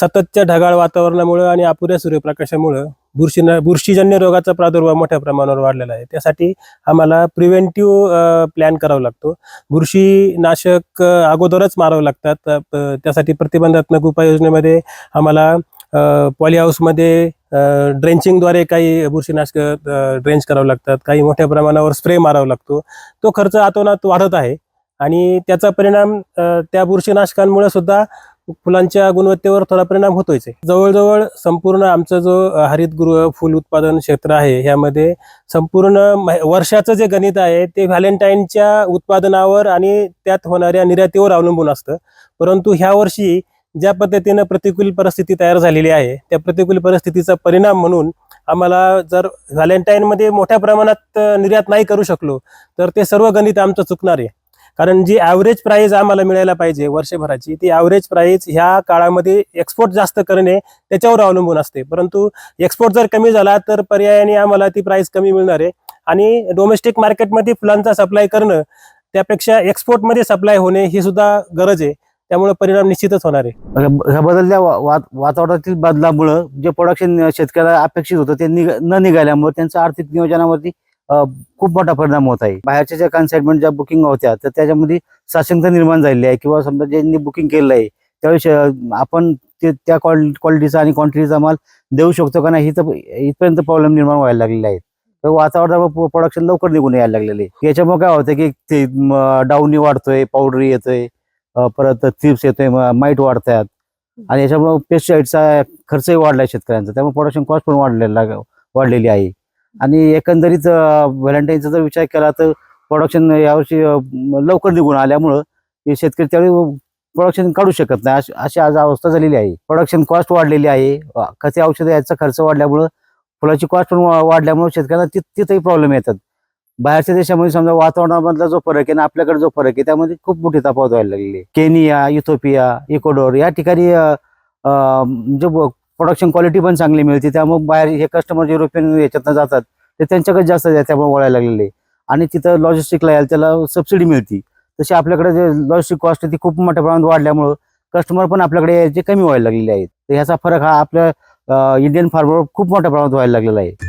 सततच्या ढगाळ वातावरणामुळं आणि अपुऱ्या सूर्यप्रकाशामुळं बुरशीना बुरशीजन्य रोगाचा प्रादुर्भाव मोठ्या प्रमाणावर वाढलेला आहे. त्यासाठी आम्हाला प्रिव्हेंटिव्ह प्लॅन करावा लागतो. बुरशीनाशक अगोदरच मारावं लागतात. त्यासाठी प्रतिबंधात्मक उपाययोजनेमध्ये आम्हाला पॉली हाऊसमध्ये ड्रेंचिंगद्वारे काही बुरशीनाशक ड्रेंच करावं लागतात. काही मोठ्या प्रमाणावर स्प्रे मारावा लागतो. तो खर्च आतोनात वाढत आहे. आणि त्याचा परिणाम त्या बुरशीनाशकांमुळे सुद्धा फुलांच्या गुणवत्तेवर थोडा परिणाम होतोच आहे. जवळजवळ संपूर्ण आमचं जो हरितगृह फुल उत्पादन क्षेत्र आहे ह्यामध्ये संपूर्ण वर्षाचं जे गणित आहे ते व्हॅलेंटाईनच्या उत्पादनावर आणि त्यात होणाऱ्या निर्यातीवर अवलंबून असतं. परंतु ह्या वर्षी ज्या पद्धतीनं प्रतिकूल परिस्थिती तयार झालेली आहे त्या प्रतिकूल परिस्थितीचा परिणाम म्हणून आम्हाला जर व्हॅलेंटाईनमध्ये मोठ्या प्रमाणात निर्यात नाही करू शकलो तर ते सर्व गणित आमचं चुकणार आहे. कारण जी ॲव्हरेज प्राईज आम्हाला मिळायला पाहिजे वर्षभराची ती ॲव्हरेज प्राईज ह्या काळामध्ये एक्सपोर्ट जास्त करणे त्याच्यावर अवलंबून असते. परंतु एक्सपोर्ट जर कमी झाला तर पर्यायाने आम्हाला ती प्राईज कमी मिळणार आहे. आणि डोमेस्टिक मार्केटमध्ये फुलांचा सप्लाय करणं त्यापेक्षा एक्सपोर्टमध्ये सप्लाय होणे ही सुद्धा गरज आहे. त्यामुळे परिणाम निश्चितच होणार आहे. ह्या बदलत्या वातावरणातील बदलामुळं जे प्रोडक्शन शेतकऱ्याला अपेक्षित होतं ते निघ न निघाल्यामुळे त्यांचं आर्थिक नियोजनावरती खूप मोठा परिणाम होत आहे. बाहेरच्या ज्या कन्साइनमेंट ज्या बुकिंग होत्या तर त्याच्यामध्ये साशंकता निर्माण झालेली आहे. किंवा समजा ज्यांनी बुकिंग केलेलं आहे त्यावेळेस आपण ते त्या क्वालिटीचा आणि क्वांटिटीचा माल देऊ शकतो का नाही ही तर इथपर्यंत प्रॉब्लेम निर्माण व्हायला लागलेले आहेत तर वातावरणावर प्रोडक्शन लवकर निघून यायला लागलेले याच्यामुळे काय होतं की ते डाऊनी वाढतोय पावडरी येतोय परत थ्रिप्स येतोय माईट वाढतात. आणि याच्यामुळे पेस्टिसाईडचा खर्चही वाढलाय शेतकऱ्यांचा. त्यामुळे प्रोडक्शन कॉस्ट पण वाढलेला वाढलेली आहे. आणि एकंदरीत व्हॅलेंटाईनचा जर विचार केला तर प्रोडक्शन यावर्षी लवकर निघून आल्यामुळं हे शेतकरी त्यावेळी प्रोडक्शन काढू शकत नाही. अशी- अशी आज अवस्था झालेली आहे. प्रोडक्शन कॉस्ट वाढलेली आहे. खते औषधं याचा खर्च वाढल्यामुळं फुलाची कॉस्ट पण वाढल्यामुळे शेतकऱ्यांना तिथ तिथंही प्रॉब्लेम येतात. बाहेरच्या देशामध्ये समजा वातावरणामधला जो फरक आहे आणि आपल्याकडे जो फरक आहे त्यामध्ये खूप मोठी तफावत व्हायला लागलेली केनिया इथोपिया इकोडोर या ठिकाणी म्हणजे प्रोडक्शन क्वालिटी पण चांगली मिळते. त्यामुळे बाहेर हे कस्टमर युरोपियन याच्यातनं जातात ते त्यांच्याकडे जास्त आहे, त्यामुळे वळायला लागलेले आहे. आणि तिथं लॉजिस्टिकला यायला त्याला सबसिडी मिळते. तशी आपल्याकडे जे लॉजिस्टिक कॉस्ट आहे ती खूप मोठ्या प्रमाणात वाढल्यामुळं कस्टमर पण आपल्याकडे यायचे कमी व्हायला लागलेले आहेत. तर ह्याचा फरक हा आपल्या इंडियन फार्मर खूप मोठ्या प्रमाणात व्हायला लागलेला आहे.